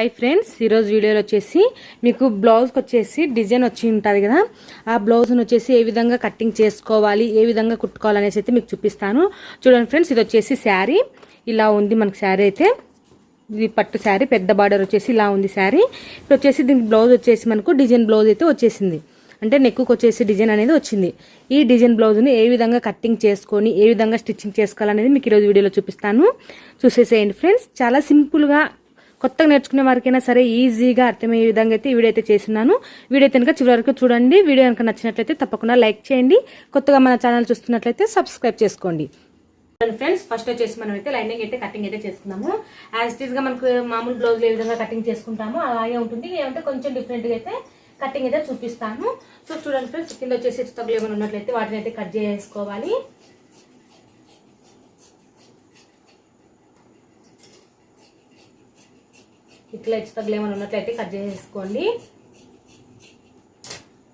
Hi friends ఈరోజు వీడియోలో వచ్చేసి మీకు బ్లౌజ్కి వచ్చేసి డిజైన్ వచ్చి ఉంటుంది కదా. ఆ బ్లౌజ్ని వచ్చేసి ఏ విధంగా కట్టింగ్ చేసుకోవాలి ఏ విధంగా కుట్టుకోవాలి అనేసి అయితే మీకు చూపిస్తాను. చూడండి ఫ్రెండ్స్ ఇది వచ్చేసి శారీ. ఇలా ఉంది మనకి శారీ అయితే. ఇది పట్టు శారీ పెద్ద బార్డర్ వచ్చేసి ఇలా ఉంది శారీ. ఇప్పుడు వచ్చేసి దీనికి బ్లౌజ్ వచ్చేసి మనకు డిజైన్ బ్లౌజ్ అయితే వచ్చేసింది. అంటే నెక్కు వచ్చేసి డిజైన్ అనేది వచ్చింది. ఈ డిజైన్ బ్లౌజ్ని ఏ విధంగా కట్టింగ్ చేసుకొని ఏ విధంగా స్టిచ్చింగ్ చేసుకోవాలనేది మీకు ఈరోజు వీడియోలో చూపిస్తాను. చూసేసేయండి ఫ్రెండ్స్ చాలా సింపుల్గా కొత్తగా నేర్చుకునే వారికైనా సరే ఈజీగా అర్థమయ్యే విధంగా అయితే వీడియో అయితే చేస్తున్నాను. వీడియో అయితే కనుక చివరి వరకు చూడండి. వీడియో కనుక నచ్చినట్లయితే తప్పకుండా లైక్ చేయండి. కొత్తగా మన ఛానల్ చూస్తున్నట్లయితే సబ్స్క్రైబ్ చేసుకోండి. ఫ్రెండ్స్ ఫస్ట్ వచ్చేసి మనం అయితే లైనింగ్ అయితే కటింగ్ అయితే చేసుకున్నాము యాజ్ ఇట్ ఈస్గా మనకు మామూలు బ్లౌజ్ ఏ విధంగా కటింగ్ చేసుకుంటాము అలాగే ఉంటుంది. ఏమంటే కొంచెం డిఫరెంట్గా అయితే కటింగ్ అయితే చూపిస్తాను. సో చూడండి ఫ్రెండ్స్ కింద వచ్చేసి ఏమైనా ఉన్నట్లయితే వాటిని అయితే కట్ చేసుకోవాలి. ఇట్లా హెచ్చు తగ్గులు ఏమైనా ఉన్నట్లయితే కట్ చేసుకోండి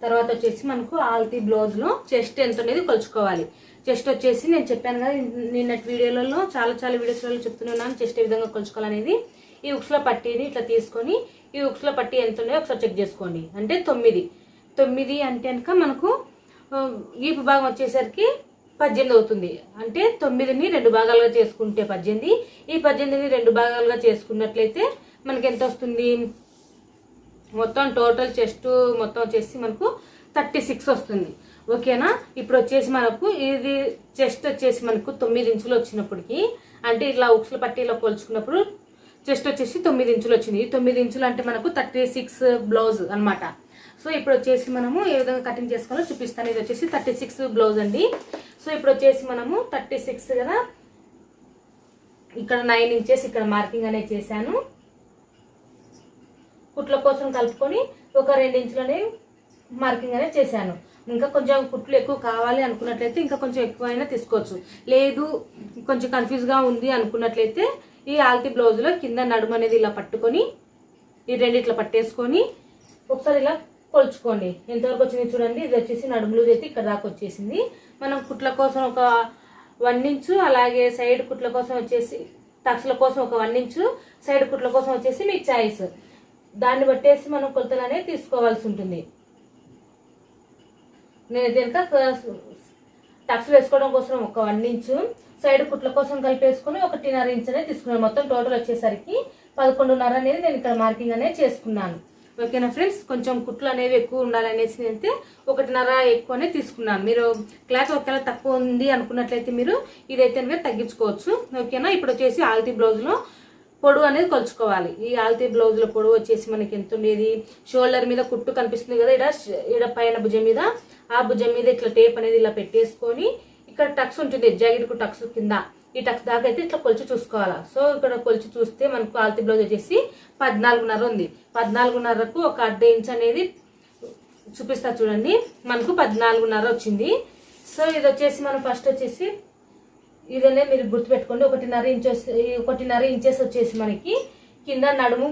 తర్వాత వచ్చేసి మనకు ఆల్తీ బ్లౌజ్లో చెస్ట్ ఎంత అనేది కొలుచుకోవాలి. చెస్ట్ వచ్చేసి నేను చెప్పాను కదా నిన్నటి వీడియోలలో చాలా చాలా వీడియోస్లలో చెప్తున్నాను చెస్ట్ ఏ విధంగా కొలుచుకోవాలనేది. ఈ ఉక్స్లో పట్టీని ఇట్లా తీసుకొని ఈ ఉక్స్లో పట్టి ఎంత ఉన్నాయో ఒకసారి చెక్ చేసుకోండి. అంటే తొమ్మిది. తొమ్మిది అంటే కనుక మనకు ఈపు భాగం వచ్చేసరికి పద్దెనిమిది అవుతుంది. అంటే తొమ్మిదిని రెండు భాగాలుగా చేసుకుంటే పద్దెనిమిది. ఈ పద్దెనిమిదిని రెండు భాగాలుగా చేసుకున్నట్లయితే మనకి ఎంత వస్తుంది మొత్తం టోటల్ చెస్ట్ మొత్తం వచ్చేసి మనకు థర్టీ సిక్స్ వస్తుంది. ఓకేనా? ఇప్పుడు వచ్చేసి మనకు ఇది చెస్ట్ వచ్చేసి మనకు తొమ్మిది ఇంచులు వచ్చినప్పటికి అంటే ఇట్లా ఉక్సులు పట్టి ఇలా కొలుచుకున్నప్పుడు చెస్ట్ వచ్చేసి తొమ్మిది ఇంచులు వచ్చింది. ఈ తొమ్మిది ఇంచులు అంటే మనకు థర్టీ సిక్స్ బ్లౌజ్ అన్నమాట. సో ఇప్పుడు వచ్చేసి మనము ఏ విధంగా కటింగ్ చేసుకోవాలో చూపిస్తాను. ఇది వచ్చేసి థర్టీ సిక్స్ బ్లౌజ్ అండి. సో ఇప్పుడు వచ్చేసి మనము థర్టీ సిక్స్ కదా ఇక్కడ నైన్ ఇంచెస్ ఇక్కడ మార్కింగ్ అనేది చేశాను. కుట్ల కోసం కలుపుకొని ఒక రెండు మార్కింగ్ అనేది చేశాను. ఇంకా కొంచెం కుట్లు ఎక్కువ కావాలి అనుకున్నట్లయితే ఇంకా కొంచెం ఎక్కువ అయినా తీసుకోవచ్చు. లేదు కొంచెం కన్ఫ్యూజ్గా ఉంది అనుకున్నట్లయితే ఈ ఆల్తీ బ్లౌజ్లో కింద నడుము అనేది ఇలా పట్టుకొని ఈ రెండు ఇట్లా పట్టేసుకొని ఒకసారి ఇలా కొలుచుకోండి. ఎంతవరకు వచ్చింది చూడండి ఇది వచ్చేసి నడుములు అయితే ఇక్కడ దాకా వచ్చేసింది. మనం కుట్ల కోసం ఒక వన్ ఇంచు అలాగే సైడ్ కుట్ల కోసం వచ్చేసి టక్స్ల కోసం ఒక వన్ ఇంచు సైడ్ కుట్ల కోసం వచ్చేసి మీ చాయిస్ దాన్ని బట్టేసి మనం కొలతలు అనేది తీసుకోవాల్సి ఉంటుంది. నేను దీనిక టక్స్ వేసుకోవడం కోసం ఒక వన్ ఇంచు సైడ్ కుట్ల కోసం కలిపేసుకుని ఒకటిన్నర ఇంచ్ అనేది తీసుకున్నాను. మొత్తం టోటల్ వచ్చేసరికి పదకొండున్నర అనేది నేను ఇక్కడ మార్కింగ్ అనేది చేసుకున్నాను. ఓకేనా ఫ్రెండ్స్ కొంచెం కుట్లు అనేవి ఎక్కువ ఉండాలనేసి అయితే ఒకటిన్నర ఎక్కువనే తీసుకున్నాను. మీరు క్లాత్ ఒకవేళ తక్కువ ఉంది అనుకున్నట్లయితే మీరు ఇదైతే మీరు తగ్గించుకోవచ్చు. ఓకేనా ఇప్పుడు వచ్చేసి ఆల్తీ బ్లౌజ్లో పొడవు అనేది కొలుచుకోవాలి. ఈ ఆల్తీ బ్లౌజ్లో పొడవు వచ్చేసి మనకి ఎంత ఉండేది? షోల్డర్ మీద కుట్టు కనిపిస్తుంది కదా ఇక్కడ ఇక్కడ పైన భుజం మీద. ఆ భుజం మీద ఇట్లా టేప్ అనేది ఇలా పెట్టేసుకొని ఇక్కడ టక్స్ ఉంటుంది జాకెట్కు టక్స్ కింద. ఈ టక్స్ దాకా అయితే ఇట్లా కొలిచి చూసుకోవాలా. సో ఇక్కడ కొలిచి చూస్తే మనకు ఆల్తీ బ్లౌజ్ వచ్చేసి పద్నాలుగున్నర ఉంది. పద్నాలుగున్నరకు ఒక అర్ధ ఇంచ్ అనేది చూపిస్తా చూడండి. మనకు పద్నాలుగున్నర వచ్చింది. సో ఇది వచ్చేసి మనం ఫస్ట్ వచ్చేసి ఇదనే మీరు గుర్తుపెట్టుకోండి. ఒకటిన్నర ఇంచెస్ ఒకటిన్నర ఇంచెస్ వచ్చేసి మనకి కింద నడుము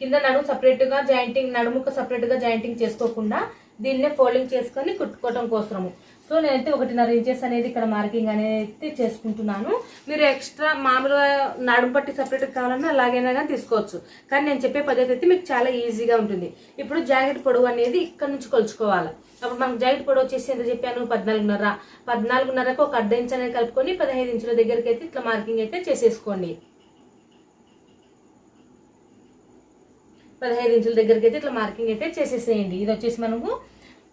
కింద నడుము సపరేట్గా జాయింటింగ్ నడుముకు సపరేట్గా జాయింటింగ్ చేసుకోకుండా దీన్నే ఫోల్డింగ్ చేసుకొని కుట్టుకోవడం కోసము సో నేనైతే ఒకటిన్నర ఇంచెస్ అనేది ఇక్కడ మార్కింగ్ అనేది చేసుకుంటున్నాను. మీరు ఎక్స్ట్రా మామూలుగా నడుము పట్టి సపరేట్ కావాలన్నా అలాగైనా కానీ తీసుకోవచ్చు. కానీ నేను చెప్పే పద్ధతి అయితే మీకు చాలా ఈజీగా ఉంటుంది. ఇప్పుడు జాకెట్ పొడవు అనేది ఇక్కడ నుంచి కొలుచుకోవాలి. అప్పుడు మనకు జైట్ పొడి వచ్చేసి ఎంత చెప్పాను? పద్నాలుగున్నర. పద్నాలుగున్నరకు ఒక అర్ధ ఇంచ్ అనేది కలుపుకొని పదహైదు ఇంచుల దగ్గరికి అయితే ఇట్లా మార్కింగ్ అయితే చేసేసుకోండి. పదహైదు ఇంచుల దగ్గరికి అయితే ఇట్లా మార్కింగ్ అయితే చేసేసేయండి. ఇది వచ్చేసి మనము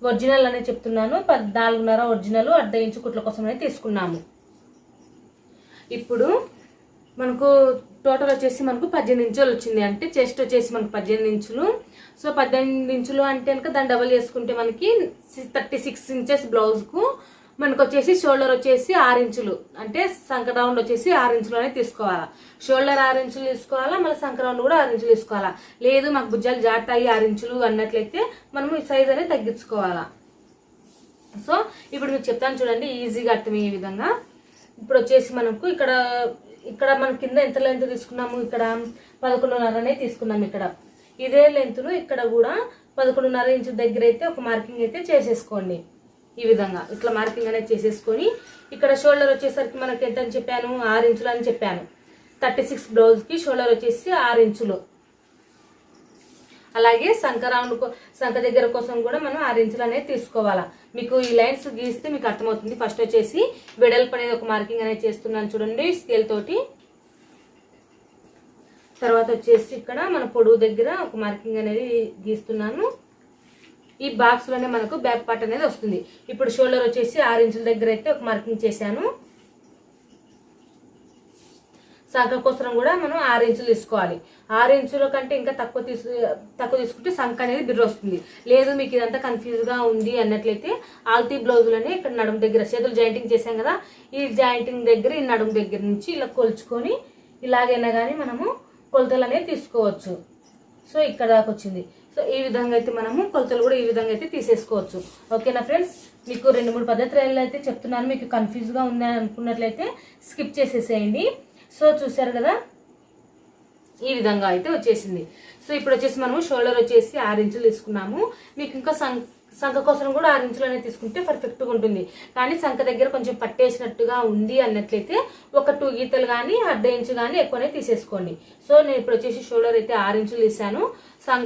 ఒరిజినల్ అనే చెప్తున్నాను. పద్నాలుగున్నర ఒరిజినల్ అర్ధ ఇంచు కుట్ల కోసం అయితే తీసుకున్నాము. ఇప్పుడు మనకు టోటల్ వచ్చేసి మనకు పద్దెనిమిది ఇంచులు వచ్చింది. అంటే చెస్ట్ వచ్చేసి మనకు పద్దెనిమిది ఇంచులు. సో పద్దెనిమిది ఇంచులు అంటే కనుక దాన్ని డబల్ చేసుకుంటే మనకి థర్టీ సిక్స్ ఇంచెస్ బ్లౌజ్కు మనకు వచ్చేసి షోల్డర్ వచ్చేసి ఆరు ఇంచులు. అంటే సంక రౌండ్ వచ్చేసి ఆరు ఇంచులు అనేది తీసుకోవాలా. షోల్డర్ ఆరు ఇంచులు తీసుకోవాలా మళ్ళీ సంక రౌండ్ కూడా ఆరు ఇంచులు తీసుకోవాలా. లేదు మాకు భుజాలు జాతాయి ఆరు ఇంచులు అన్నట్లయితే మనము ఈ సైజ్ అనేది తగ్గించుకోవాలా. సో ఇప్పుడు మీకు చెప్తాను చూడండి ఈజీగా అర్థమయ్యే విధంగా. ఇప్పుడు వచ్చేసి మనకు ఇక్కడ ఇక్కడ మనం కింద ఎంత లెంత్ తీసుకున్నాము? ఇక్కడ పదకొండున్నరనే తీసుకున్నాం ఇక్కడ. ఇదే లెంత్ను ఇక్కడ కూడా పదకొండున్నర ఇంచు దగ్గర అయితే ఒక మార్కింగ్ అయితే చేసేసుకోండి. ఈ విధంగా ఇట్లా మార్కింగ్ అనేది చేసేసుకొని ఇక్కడ షోల్డర్ వచ్చేసరికి మనకి ఎంత అని చెప్పాను? ఆరు ఇంచులు అని చెప్పాను. థర్టీ సిక్స్ బ్లౌజ్కి షోల్డర్ వచ్చేసి ఆరు ఇంచులు. అలాగే సంఖ రౌండ్ సంఖ దగ్గర కోసం కూడా మనం ఆరు ఇంచులు అనేది తీసుకోవాలా. మీకు ఈ లైన్స్ గీస్తే మీకు అర్థమవుతుంది. ఫస్ట్ వచ్చేసి వెడల్పు అనేది ఒక మార్కింగ్ అనేది చేస్తున్నాను చూడండి స్కేల్ తోటి. తర్వాత వచ్చేసి ఇక్కడ మన పొడుగు దగ్గర ఒక మార్కింగ్ అనేది గీస్తున్నాను. ఈ బాక్స్లోనే మనకు బ్యాక్ పార్ట్ అనేది వస్తుంది. ఇప్పుడు షోల్డర్ వచ్చేసి ఆరు ఇంచుల దగ్గర అయితే ఒక మార్కింగ్ చేశాను. సంఖ కోసం కూడా మనం ఆరు ఇంచులు తీసుకోవాలి. ఆరు ఇంచుల కంటే ఇంకా తక్కువ తీసు తక్కువ తీసుకుంటే సంఖ అనేది బిర్ర వస్తుంది. లేదు మీకు ఇదంతా కన్ఫ్యూజ్గా ఉంది అన్నట్లయితే ఆల్తీ బ్లౌజులని ఇక్కడ నడుము దగ్గర చేతులు జాయింటింగ్ చేసాం కదా ఈ జాయింటింగ్ దగ్గర ఈ నడుము దగ్గర నుంచి ఇలా కొలుచుకొని ఇలాగైనా కానీ మనము కొలతలు అనేది తీసుకోవచ్చు. సో ఇక్కడ దాకా వచ్చింది. సో ఈ విధంగా అయితే మనము కొలతలు కూడా ఈ విధంగా అయితే తీసేసుకోవచ్చు. ఓకేనా ఫ్రెండ్స్? మీకు రెండు మూడు పద్ధతులు అయితే చెప్తున్నాను. మీకు కన్ఫ్యూజ్గా ఉంది అనుకున్నట్లయితే స్కిప్ చేసేసేయండి. సో చూసారు కదా? ఈ విధంగా అయితే వచ్చేసింది. సో ఇప్పుడు వచ్చేసి మనము షోల్డర్ వచ్చేసి ఆరు ఇంచులు తీసుకున్నాము. మీకు ఇంకా సం సంఖ కోసం కూడా ఆరు ఇంచులనే అనేది తీసుకుంటే పర్ఫెక్ట్గా ఉంటుంది. కానీ సంఖ దగ్గర కొంచెం పట్టేసినట్టుగా ఉంది అన్నట్లయితే ఒక టూ గీతలు కానీ అర్ధ ఇంచు కానీ ఎక్కువనే తీసేసుకోండి. సో నేను ఇప్పుడు వచ్చేసి షోల్డర్ అయితే ఆరు ఇంచులు తీసాను సం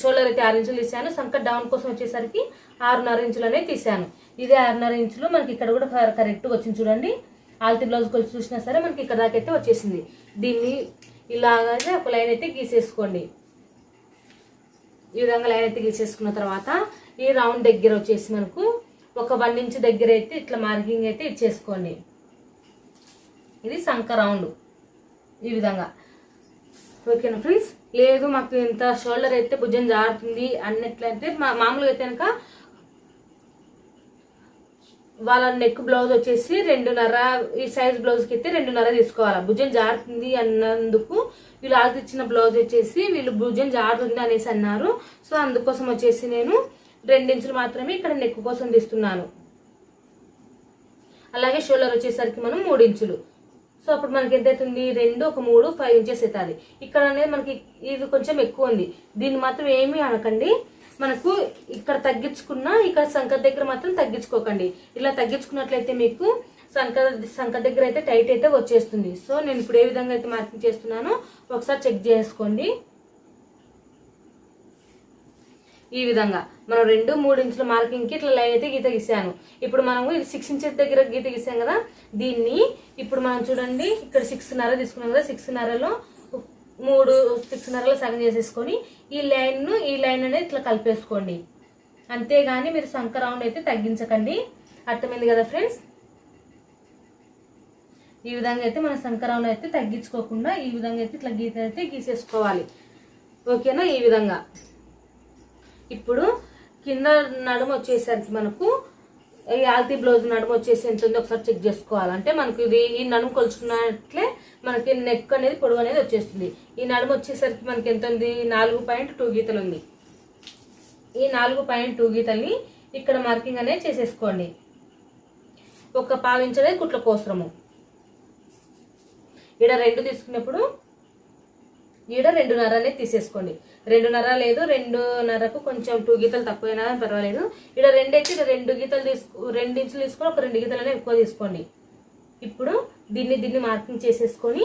షోల్డర్ అయితే ఆరు ఇంచులు తీసాను సంఖ డౌన్ కోసం వచ్చేసరికి ఆరున్నర ఇంచులు అనేది తీసాను ఇదే ఆరున్నర ఇంచులు మనకి ఇక్కడ కూడా కరెక్ట్గా వచ్చింది చూడండి. ఆల్తీ బ్లౌజ్ కొలిచి చూసినా సరే మనకి ఇక్కడ దాకా అయితే వచ్చేసింది. దీన్ని ఇలాగైతే ఒక లైన్ అయితే గీసేసుకోండి. ఈ విధంగా లైన్ అయితే గీసేసుకున్న తర్వాత ఈ రౌండ్ దగ్గర వచ్చేసి మనకు ఒక వన్ ఇంచ్ దగ్గర అయితే ఇట్లా మార్కింగ్ అయితే ఇచ్చేసుకోండి. ఇది సంక రౌండ్ ఈ విధంగా. ఓకేనా ఫ్రెండ్స్? లేదు మాకు ఇంత షోల్డర్ అయితే భుజం జారుతుంది అన్నట్లయితే మా మామూలుగా అయితే కనుక వాళ్ళ నెక్ బ్లౌజ్ వచ్చేసి రెండున్నర ఈ సైజ్ బ్లౌజ్కి అయితే రెండున్నర తీసుకోవాలి. భుజం జారుతుంది అన్నందుకు వీళ్ళు ఆల్రెడీ ఇచ్చిన బ్లౌజ్ వచ్చేసి వీళ్ళు భుజం జారుతుంది అనేసి అన్నారు. సో అందుకోసం వచ్చేసి నేను రెండించులు మాత్రమే ఇక్కడ నెక్ కోసం తీస్తున్నాను. అలాగే షోల్డర్ వచ్చేసరికి మనం మూడు ఇంచులు. సో అప్పుడు మనకి ఎంత అవుతుంది రెండు ఒక మూడు ఫైవ్ ఇంచెస్ అవుతుంది. ఇక్కడ అనేది మనకి ఇది కొంచెం ఎక్కువ ఉంది. దీన్ని మాత్రం ఏమీ అనకండి. మనకు ఇక్కడ తగ్గించుకున్నా ఇక్కడ సంఖ దగ్గర మాత్రం తగ్గించుకోకండి. ఇలా తగ్గించుకున్నట్లయితే మీకు సంఖ సంఖ దగ్గర అయితే టైట్ అయితే వచ్చేస్తుంది. సో నేను ఇప్పుడు ఏ విధంగా అయితే మార్కింగ్ చేస్తున్నానో ఒకసారి చెక్ చేసుకోండి. ఈ విధంగా మనం రెండు మూడు ఇంచుల మార్కింగ్కి ఇట్లా లైన్ అయితే గీత గీసాను. ఇప్పుడు మనము ఇది సిక్స్ ఇంచెస్ దగ్గర గీత గీసాం కదా దీన్ని ఇప్పుడు మనం చూడండి ఇక్కడ సిక్స్ నర తీసుకున్నాం కదా సిక్స్ నరలో మూడు సిక్స్ సగం చేసేసుకొని ఈ లైన్ను ఈ లైన్ అనేది ఇట్లా కలిపేసుకోండి. అంతేగాని మీరు సంక రౌండ్ అయితే తగ్గించకండి. అర్థమైంది కదా ఫ్రెండ్స్? ఈ విధంగా అయితే మన సంక రౌండ్ అయితే తగ్గించుకోకుండా ఈ విధంగా అయితే ఇట్లా గీత అయితే గీసేసుకోవాలి. ఓకేనా? ఈ విధంగా. ఇప్పుడు కింద నడుము వచ్చేసరికి మనకు ఈ ఆల్తీ బ్లౌజ్ నడుము వచ్చేసి ఎంత ఉందో ఒకసారి చెక్ చేసుకోవాలంటే మనకి ఇది ఈ నడుము కొలుచుకున్నట్లే మనకి నెక్ అనేది పొడవు అనేది వచ్చేస్తుంది. ఈ నడుము వచ్చేసరికి మనకి ఎంత ఉంది? నాలుగు పాయింట్ టూ గీతలు ఉంది. ఈ నాలుగు పాయింట్ టూ గీతల్ని ఇక్కడ మార్కింగ్ అనేది చేసేసుకోండి. ఒక పావించ్ కుట్ల కోసరము ఇక్కడ రెండు తీసుకున్నప్పుడు ఈడ రెండున్నర అనేది తీసేసుకోండి. రెండున్నర లేదు రెండున్నరకు కొంచెం టూ గీతలు తక్కువైనా పర్వాలేదు. ఈడ రెండు అయితే రెండు గీతలు తీసుకు రెండు ఇంచులు తీసుకొని ఒక రెండు గీతలు ఎక్కువ తీసుకోండి. ఇప్పుడు దీన్ని దీన్ని మార్కింగ్ చేసేసుకొని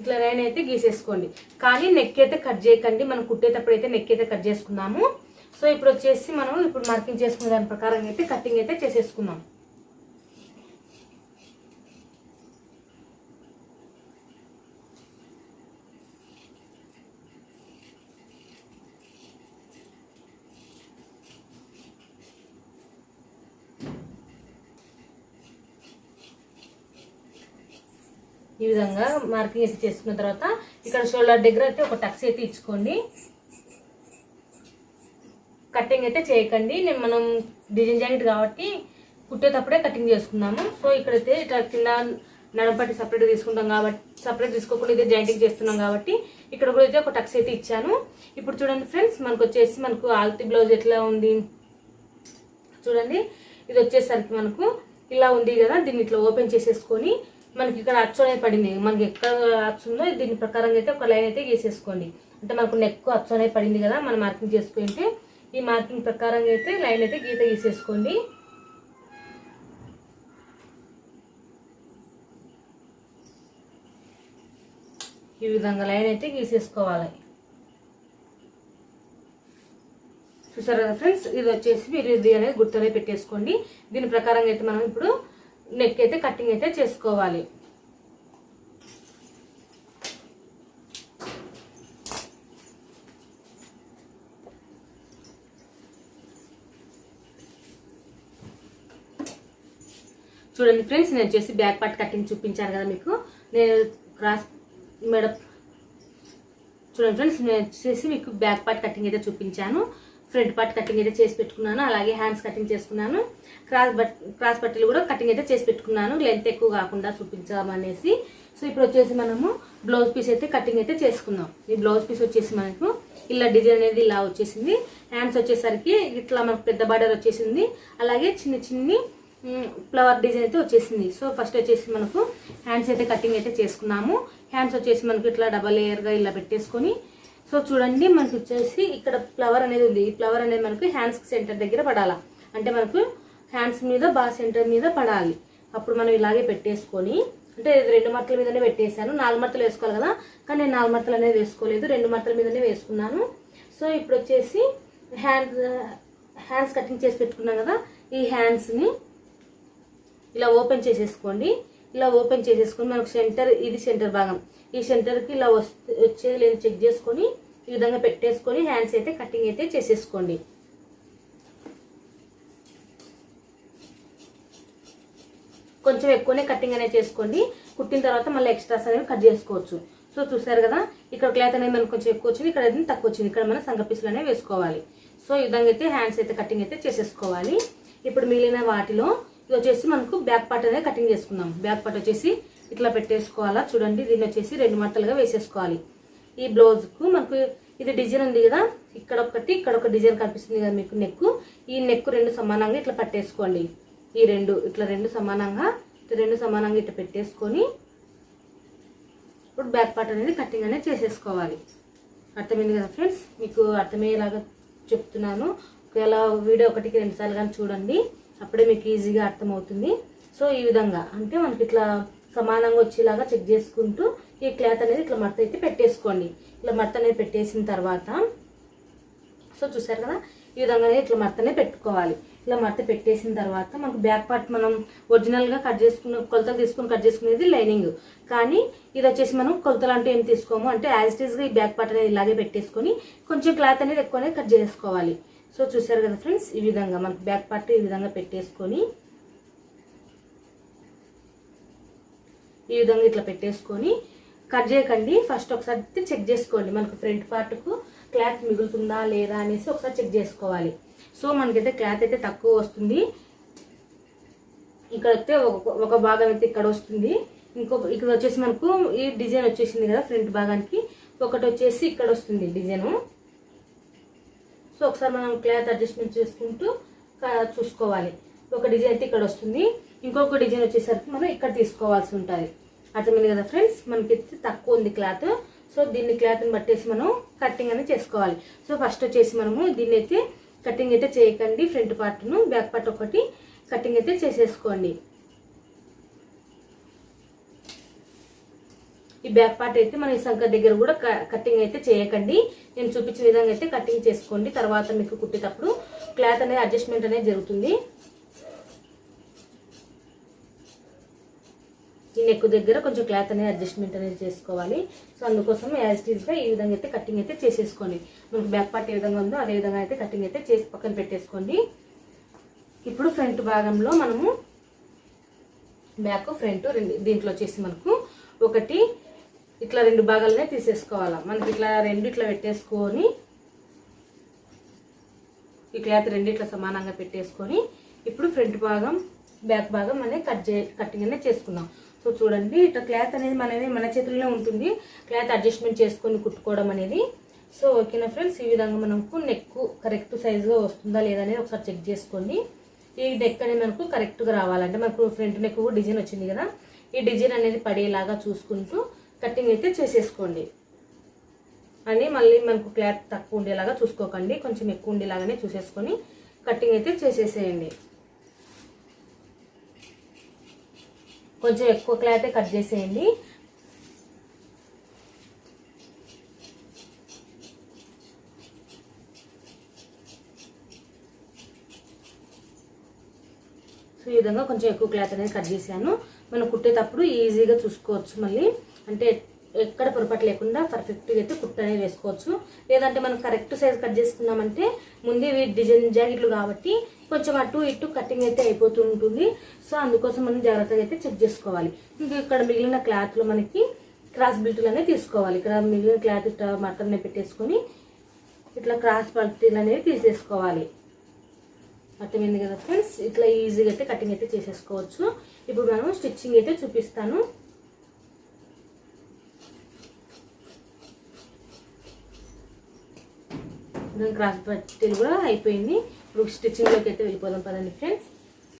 ఇట్లా లైన్ అయితే గీసేసుకోండి. కానీ నెక్ అయితే కట్ చేయకండి. మనం కుట్టేటప్పుడు అయితే నెక్ అయితే కట్ చేసుకున్నాము సో ఇప్పుడు వచ్చేసి మనం ఇప్పుడు మార్కింగ్ చేసుకునే దాని ప్రకారం అయితే కటింగ్ అయితే చేసేసుకుందాం. ఈ విధంగా మార్కింగ్ అయితే చేసుకున్న తర్వాత ఇక్కడ షోల్డర్ దగ్గర అయితే ఒక టక్స్ అయితే ఇచ్చుకోండి. కటింగ్ అయితే చేయకండి. నేను మనం డిజైన్ జాకెట్ కాబట్టి కుట్టేటప్పుడే కటింగ్ చేసుకున్నాము సో ఇక్కడైతే ఇట్లా కింద నడపట్టి సపరేట్ తీసుకుంటాం కాబట్టి సపరేట్ తీసుకోకుండా ఇదే జాయింటింగ్ చేస్తున్నాం కాబట్టి ఇక్కడ కూడా అయితే ఒక టక్స్ అయితే ఇచ్చాను. ఇప్పుడు చూడండి ఫ్రెండ్స్ మనకు వచ్చేసి మనకు ఆల్తీ బ్లౌజ్ ఎట్లా ఉంది? చూడండి ఇది వచ్చేసరికి మనకు ఇలా ఉంది కదా దీన్ని ఇట్లా ఓపెన్ చేసేసుకొని మనకి ఇక్కడ అచ్చు అనేది పడింది. మనకి ఎక్కడ అచ్చు ఉందో దీని ప్రకారంగా అయితే ఒక లైన్ అయితే గీసేసుకోండి. అంటే మనకు నెక్ అచ్చు అనేది పడింది కదా మనం మార్కింగ్ చేసుకుంటే ఈ మార్కింగ్ ప్రకారంగా అయితే లైన్ అయితే గీత గీసేసుకోండి. ఈ విధంగా లైన్ అయితే గీసేసుకోవాలి. చూసారు కదా ఫ్రెండ్స్? ఇది వచ్చేసి మీరు ఇది అనేది గుర్తునే పెట్టేసుకోండి. దీని ప్రకారంగా అయితే మనం ఇప్పుడు నెక్ అయితే కటింగ్ అయితే చేసుకోవాలి. చూడండి ఫ్రెండ్స్ నేను చేసి బ్యాక్ పార్ట్ కటింగ్ చూపించాను కదా మీకు. నేను క్రాస్ మెడ చూడండి ఫ్రెండ్స్ నేను చేసి మీకు బ్యాక్ పార్ట్ కటింగ్ అయితే చూపించాను. ఫ్రంట్ పార్ట్ కటింగ్ అయితే చేసి పెట్టుకున్నాను అలాగే హ్యాండ్స్ కటింగ్ చేసుకున్నాను. క్రాస్ బట్ క్రాస్ పట్టీలు కూడా కటింగ్ అయితే చేసి పెట్టుకున్నాను. లెంత్ ఎక్కువ కాకుండా చూపించామనేసి. సో ఇప్పుడు వచ్చేసి మనము బ్లౌజ్ పీస్ అయితే కటింగ్ అయితే చేసుకుందాం. ఈ బ్లౌజ్ పీస్ వచ్చేసి మనకు ఇలా డిజైన్ అనేది ఇలా వచ్చేసింది. హ్యాండ్స్ వచ్చేసరికి ఇట్లా మనకు పెద్ద బార్డర్ వచ్చేసింది. అలాగే చిన్న చిన్ని ఫ్లవర్ డిజైన్ అయితే వచ్చేసింది. సో ఫస్ట్ వచ్చేసి మనకు హ్యాండ్స్ అయితే కటింగ్ అయితే చేసుకున్నాము. హ్యాండ్స్ వచ్చేసి మనకు ఇట్లా డబల్ లేయర్గా ఇలా పెట్టేసుకొని సో చూడండి మనకు వచ్చేసి ఇక్కడ ఫ్లవర్ అనేది ఉంది. ఈ ఫ్లవర్ అనేది మనకు హ్యాండ్స్ సెంటర్ దగ్గర పడాలా? అంటే మనకు హ్యాండ్స్ మీద బా సెంటర్ మీద పడాలి. అప్పుడు మనం ఇలాగే పెట్టేసుకొని అంటే రెండు మట్టల మీదనే పెట్టేశాను. నాలుగు మట్టలు వేసుకోవాలి కదా? కానీ నేను నాలుగు మట్టలు అనేది వేసుకోలేదు. రెండు మట్టల మీదనే వేసుకున్నాను. సో ఇప్పుడు వచ్చేసి హ్యాండ్ హ్యాండ్స్ కటింగ్ చేసి పెట్టుకున్నాం కదా? ఈ హ్యాండ్స్ని ఇలా ఓపెన్ చేసేసుకోండి. ఇలా ఓపెన్ చేసేసుకొని మనకు సెంటర్ ఇది సెంటర్ భాగం. ఈ సెంటర్కి ఇలా వస్తే వచ్చేది లేదు చెక్ చేసుకొని ఈ విధంగా పెట్టేసుకొని హ్యాండ్స్ అయితే కటింగ్ అయితే చేసేసుకోండి. కొంచెం ఎక్కువనే కటింగ్ అనేది చేసుకోండి. కుట్టిన తర్వాత మళ్ళీ ఎక్స్ట్రాస్ అనేవి కట్ చేసుకోవచ్చు. సో చూసారు కదా ఇక్కడ క్లాత్ అనేది మనకు కొంచెం ఎక్కువ వచ్చింది ఇక్కడ అయితే తక్కువ వచ్చింది ఇక్కడ మనం సంగ అనేవి వేసుకోవాలి. సో ఈ విధంగా అయితే హ్యాండ్స్ అయితే కటింగ్ అయితే చేసేసుకోవాలి. ఇప్పుడు మిగిలిన వాటిలో ఇది వచ్చేసి మనకు బ్యాక్ పార్ట్ అనేది కటింగ్ చేసుకుందాం. బ్యాక్ పార్ట్ వచ్చేసి ఇట్లా పెట్టేసుకోవాలా? చూడండి దీన్ని వచ్చేసి రెండు మట్టలుగా వేసేసుకోవాలి. ఈ బ్లౌజ్కు మనకు ఇది డిజైన్ ఉంది కదా? ఇక్కడ ఒకటి ఇక్కడ ఒక డిజైన్ కనిపిస్తుంది కదా మీకు నెక్ ఈ నెక్ రెండు సమానంగా ఇట్లా పట్టేసుకోండి. ఈ రెండు ఇట్లా రెండు సమానంగా రెండు సమానంగా ఇట్లా పెట్టేసుకొని ఇప్పుడు బ్యాక్ పార్ట్ అనేది కటింగ్ అనేది చేసేసుకోవాలి. అర్థమైంది కదా ఫ్రెండ్స్? మీకు అర్థమయ్యేలాగా చెప్తున్నాను. ఒకవేళ వీడియో ఒకటికి రెండుసార్లు కానీ చూడండి. అప్పుడే మీకు ఈజీగా అర్థమవుతుంది. సో ఈ విధంగా. అంటే మనకి ఇట్లా సమానంగా వచ్చేలాగా చెక్ చేసుకుంటూ ఈ క్లాత్ అనేది ఇట్లా మడత అయితే పెట్టేసుకోండి. ఇట్లా మడత అనేది పెట్టేసిన తర్వాత సో చూసారు కదా? ఈ విధంగా ఇట్లా మడతనే పెట్టుకోవాలి. ఇలా మడత పెట్టేసిన తర్వాత మనకు బ్యాక్ పార్ట్ మనం ఒరిజినల్గా కట్ చేసుకున్న కొలతలు తీసుకుని కట్ చేసుకునేది లైనింగ్. కానీ ఇది వచ్చేసి మనం కొలతలు అంటే ఏం తీసుకోము. అంటే యాజ్ ఇట్ ఈస్గా ఈ బ్యాక్ పార్ట్ అనేది ఇలాగే పెట్టేసుకొని కొంచెం క్లాత్ అనేది ఎక్కువనే కట్ చేసుకోవాలి. సో చూసారు కదా ఫ్రెండ్స్ ఈ విధంగా మనకు బ్యాక్ పార్ట్ ఈ విధంగా పెట్టేసుకొని ఈ విధంగా ఇట్లా పెట్టేసుకొని కట్ చేయకండి. ఫస్ట్ ఒకసారి చెక్ చేసుకోండి. మనకు ఫ్రంట్ పార్ట్కు క్లాత్ మిగులుతుందా లేదా అనేసి ఒకసారి చెక్ చేసుకోవాలి. సో మనకైతే క్లాత్ అయితే తక్కువ వస్తుంది. ఇక్కడ అయితే ఒక- భాగం అయితే ఇక్కడ వస్తుంది. ఇంకో ఇక్కడ వచ్చేసి మనకు ఈ డిజైన్ వచ్చేసింది కదా ఫ్రంట్ భాగానికి. ఒకటి వచ్చేసి ఇక్కడ వస్తుంది డిజైను. సో ఒకసారి మనం క్లాత్ అడ్జస్ట్మెంట్ చేసుకుంటూ క- చూసుకోవాలి. ఒక డిజైన్ అయితే ఇక్కడ వస్తుంది. ఇంకొక డిజైన్ వచ్చేసరికి మనం ఇక్కడ తీసుకోవాల్సి ఉంటుంది. అర్థమైంది కదా ఫ్రెండ్స్? మనకి అయితే తక్కువ ఉంది క్లాత్. సో దీన్ని క్లాత్ని బట్టేసి మనం కటింగ్ అనేది చేసుకోవాలి. సో ఫస్ట్ వచ్చేసి మనము దీన్ని అయితే కటింగ్ అయితే చేయకండి. ఫ్రంట్ పార్ట్ను బ్యాక్ పార్ట్ ఒకటి కటింగ్ అయితే చేసేసుకోండి. ఈ బ్యాక్ పార్ట్ అయితే మన ఈ సంక దగ్గర కూడా కటింగ్ అయితే చేయకండి. నేను చూపించిన విధంగా అయితే కటింగ్ చేసుకోండి. తర్వాత మీకు కుట్టేటప్పుడు క్లాత్ అనేది అడ్జస్ట్మెంట్ అనేది జరుగుతుంది. ఈ నెక్ దగ్గర కొంచెం క్లాత్ అనేది అడ్జస్ట్మెంట్ అనేది చేసుకోవాలి. సో అందుకోసం యాజ్ ఈ విధంగా అయితే కటింగ్ అయితే చేసేసుకోండి. మనకు బ్యాక్ పార్ట్ ఏ విధంగా ఉందో అదే విధంగా అయితే కటింగ్ అయితే చేసి పక్కన పెట్టేసుకోండి. ఇప్పుడు ఫ్రంట్ భాగంలో మనము బ్యాక్ ఫ్రంట్ రెండు దీంట్లో వచ్చేసి మనకు ఒకటి ఇట్లా రెండు భాగాలనే తీసేసుకోవాలా. మనకి ఇట్లా రెండు ఇట్లా పెట్టేసుకొని ఈ క్లాత్ రెండు ఇట్లా సమానంగా పెట్టేసుకొని ఇప్పుడు ఫ్రంట్ భాగం బ్యాక్ భాగం అనేది కట్ చే కటింగ్ అనేది చేసుకుందాం. సో చూడండి ఇట్లా క్లాత్ అనేది మనది మన చేతుల్లోనే ఉంటుంది. క్లాత్ అడ్జస్ట్మెంట్ చేసుకొని కుట్టుకోవడం అనేది. సో ఓకేనా ఫ్రెండ్స్? ఈ విధంగా మనకు నెక్ కరెక్ట్ సైజుగా వస్తుందా లేదా అనేది ఒకసారి చెక్ చేసుకోండి. ఈ నెక్ అనేది మనకు కరెక్ట్గా రావాలంటే మనకు ఫ్రంట్ నెక్ డిజైన్ వచ్చింది కదా. ఈ డిజైన్ అనేది పడేలాగా చూసుకుంటూ కట్టింగ్ అయితే చేసేసుకోండి. అని మళ్ళీ మనకు క్లాత్ తక్కువ ఉండేలాగా చూసుకోకండి. కొంచెం ఎక్కువ ఉండేలాగానే చూసేసుకొని కట్టింగ్ అయితే చేసేసేయండి. కొంచెం ఎక్కువ క్లాతే కట్ చేసేయండి. సో ఈ విధంగా కొంచెం ఎక్కువ క్లాత్ అనేది కట్ చేశాను. మనం కుట్టేటప్పుడు ఈజీగా చూసుకోవచ్చు మళ్ళీ. అంటే ఎక్కడ పొరపాటు లేకుండా పర్ఫెక్ట్గా అయితే కుట్ట అనేది వేసుకోవచ్చు. లేదంటే మనం కరెక్ట్ సైజ్ కట్ చేసుకున్నామంటే ముందే డిజైన్ జాకెట్లు కాబట్టి కొంచెం అటు ఇటు కటింగ్ అయితే అయిపోతూ ఉంటుంది. సో అందుకోసం మనం జాగ్రత్తగా అయితే చెక్ చేసుకోవాలి. ఇంకా ఇక్కడ మిగిలిన క్లాత్లో మనకి క్రాస్ బిల్టులు అనేవి తీసుకోవాలి. ఇక్కడ మిగిలిన క్లాత్ ఇట్లా మటన్ పెట్టేసుకొని ఇట్లా క్రాస్ బిల్టులు అనేవి తీసేసుకోవాలి. అర్థమైంది కదా ఫ్రెండ్స్ ఇట్లా ఈజీగా అయితే కటింగ్ అయితే చేసేసుకోవచ్చు. ఇప్పుడు మనం స్టిచ్చింగ్ అయితే చూపిస్తాను. క్రాస్ పట్టీలు కూడా అయిపోయింది. ఇప్పుడు స్టిచ్చింగ్లోకి అయితే వెళ్ళిపోదాం పదండి ఫ్రెండ్స్.